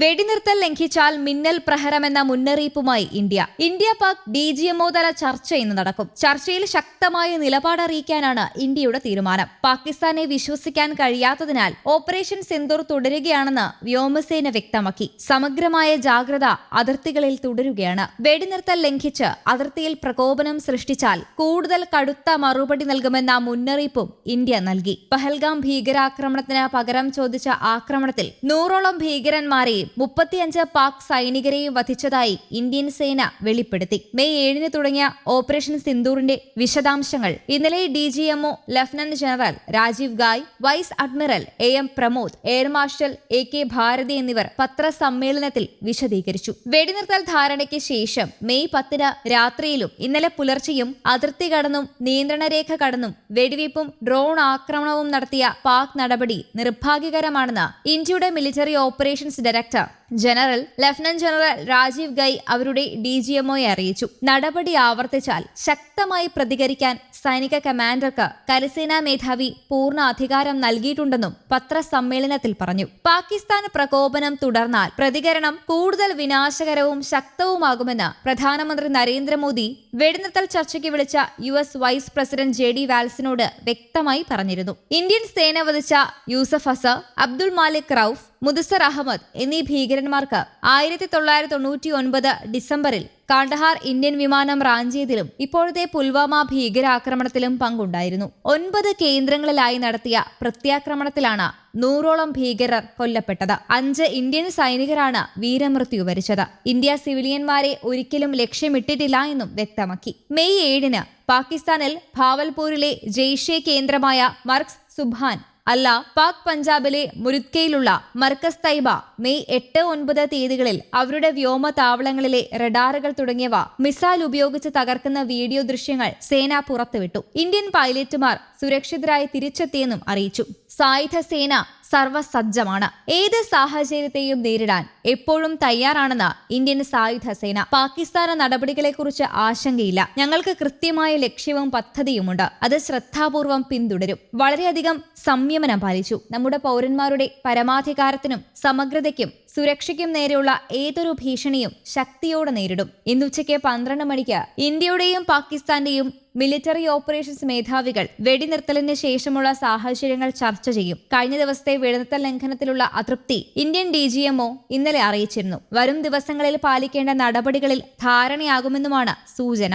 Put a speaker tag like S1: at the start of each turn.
S1: വെടിനിർത്തൽ ലംഘിച്ചാൽ മിന്നൽ പ്രഹരമെന്ന മുന്നറിയിപ്പുമായി India India Pak D G MO തല ചർച്ച ഇന്ന് നടക്കും ചർച്ചയിൽ ശക്തമായ നിലപാട് അറിയിക്കാനാണ് ഇന്ത്യയുടെ തീരുമാനം പാകിസ്ഥാനെ വിശ്വസിക്കാൻ കഴിയാത്തതിനാൽ ഓപ്പറേഷൻ സിന്ദൂർ തുടരുകയാണെന്ന് വ്യോമസേന വ്യക്തമാക്കി സമഗ്രമായ ജാഗ്രത അതിർത്തികളിൽ തുടരുകയാണ് വെടിനിർത്തൽ ലംഘിച്ച് അതിർത്തിയിൽ പ്രകോപനം സൃഷ്ടിച്ചാൽ കൂടുതൽ കടുത്ത മറുപടി നൽകുമെന്ന മുന്നറിയിപ്പും ഇന്ത്യ നൽകി പഹൽഗാം ഭീകരാക്രമണത്തിന് പകരം ചോദിച്ച ആക്രമണത്തിൽ നൂറോളം ഭീകരന്മാരെയും മുപ്പത്തിയഞ്ച് പാക് സൈനികരെയും വധിച്ചതായി ഇന്ത്യൻ സേന വെളിപ്പെടുത്തി മെയ് ഏഴിന് തുടങ്ങിയ ഓപ്പറേഷൻ സിന്ദൂറിന്റെ വിശദാംശങ്ങൾ ഇന്നലെ D G MO lieutenant general Rajiv Ghai vice admiral A M Pramod air marshal A K Bharti എന്നിവർ പത്രസമ്മേളനത്തിൽ വിശദീകരിച്ചു വെടിനിർത്തൽ ധാരണയ്ക്ക് ശേഷം മെയ് പത്തിന് രാത്രിയിലും ഇന്നലെ പുലർച്ചെയും അതിർത്തി കടന്നും നിയന്ത്രണ രേഖ കടന്നും വെടിവയ്പും ഡ്രോൺ ആക്രമണവും നടത്തിയ പാക് നടപടി നിർഭാഗ്യകരമാണെന്ന് ഇന്ത്യയുടെ military operations director general lieutenant general Rajiv Ghai അവരുടെ ഡി ജി എംഒയെ അറിയിച്ചു നടപടി ആവർത്തിച്ചാൽ ശക്തമായി പ്രതികരിക്കാൻ സൈനിക കമാൻഡർക്ക് കരസേനാ മേധാവി പൂർണ്ണ അധികാരം നൽകിയിട്ടുണ്ടെന്നും പത്രസമ്മേളനത്തിൽ പറഞ്ഞു പാകിസ്ഥാൻ പ്രകോപനം തുടർന്നാൽ പ്രതികരണം കൂടുതൽ വിനാശകരവും ശക്തവുമാകുമെന്ന് പ്രധാനമന്ത്രി നരേന്ദ്രമോദി വെടിനിർത്തൽ ചർച്ചയ്ക്ക് വിളിച്ച U S vice president J D വാൽസിനോട് വ്യക്തമായി പറഞ്ഞിരുന്നു ഇന്ത്യൻ സേന വധിച്ച യൂസഫ് അസർ അബ്ദുൾ മാലിക് റൌഫ് മുദസർ അഹമ്മദ് എന്നീ ഭീകരന്മാർക്ക് ആയിരത്തി തൊള്ളായിരത്തി തൊണ്ണൂറ്റി ഒൻപത് ഡിസംബറിൽ കാണ്ടഹാർ ഇന്ത്യൻ വിമാനം റാഞ്ചിയതിലും ഇപ്പോഴത്തെ പുൽവാമ ഭീകരാക്രമണത്തിലും പങ്കുണ്ടായിരുന്നു ഒൻപത് കേന്ദ്രങ്ങളിലായി നടത്തിയ പ്രത്യാക്രമണത്തിലാണ് നൂറോളം ഭീകരർ കൊല്ലപ്പെട്ടത് അഞ്ച് ഇന്ത്യൻ സൈനികരാണ് വീരമൃത്യു വരിച്ചത് ഇന്ത്യ സിവിലിയന്മാരെ ഒരിക്കലും ലക്ഷ്യമിട്ടിട്ടില്ല എന്നും വ്യക്തമാക്കി മെയ് ഏഴിന് പാകിസ്ഥാനിൽ ഭാവൽപൂരിലെ ജെയ്ഷെ കേന്ദ്രമായ മർക്സ് സുബ്ഹാൻ അല്ല പാക് പഞ്ചാബിലെ മുരുത്കയിലുള്ള മർക്കസ് തൈബ മെയ് എട്ട് ഒൻപത് തീയതികളിൽ അവരുടെ വ്യോമ താവളങ്ങളിലെ റഡാറുകൾ തുടങ്ങിയവ മിസൈൽ ഉപയോഗിച്ച് തകർക്കുന്ന വീഡിയോ ദൃശ്യങ്ങൾ സേന പുറത്തുവിട്ടു ഇന്ത്യൻ പൈലറ്റുമാർ സുരക്ഷിതരായി തിരിച്ചെത്തിയെന്നും അറിയിച്ചു സായുധ സേന സർവസജ്ജമാണ് ഏത് സാഹചര്യത്തെയും നേരിടാൻ എപ്പോഴും തയ്യാറാണെന്ന് ഇന്ത്യൻ സായുധ സേന പാകിസ്ഥാന നടപടികളെക്കുറിച്ച് ആശങ്കയില്ല ഞങ്ങൾക്ക് കൃത്യമായ ലക്ഷ്യവും പദ്ധതിയുമുണ്ട് അത് ശ്രദ്ധാപൂർവം പിന്തുടരും വളരെയധികം സംയമ നിയമനം പാലിച്ചു നമ്മുടെ പൗരന്മാരുടെ പരമാധികാരത്തിനും സമഗ്രതയ്ക്കും സുരക്ഷയ്ക്കും നേരെയുള്ള ഏതൊരു ഭീഷണിയും ശക്തിയോടെ നേരിടും ഇന്നുച്ചയ്ക്ക് പന്ത്രണ്ട് മണിക്ക് ഇന്ത്യയുടെയും പാകിസ്ഥാന്റെയും മിലിറ്ററി ഓപ്പറേഷൻസ് മേധാവികൾ വെടിനിർത്തലിന് ശേഷമുള്ള സാഹചര്യങ്ങൾ ചർച്ച ചെയ്യും കഴിഞ്ഞ ദിവസത്തെ വെടിനിർത്തൽ ലംഘനത്തിലുള്ള അതൃപ്തി ഇന്ത്യൻ ഡി ജി എംഒ ഇന്നലെ അറിയിച്ചിരുന്നു വരും ദിവസങ്ങളിൽ പാലിക്കേണ്ട നടപടികളിൽ ധാരണയാകുമെന്നുമാണ് സൂചന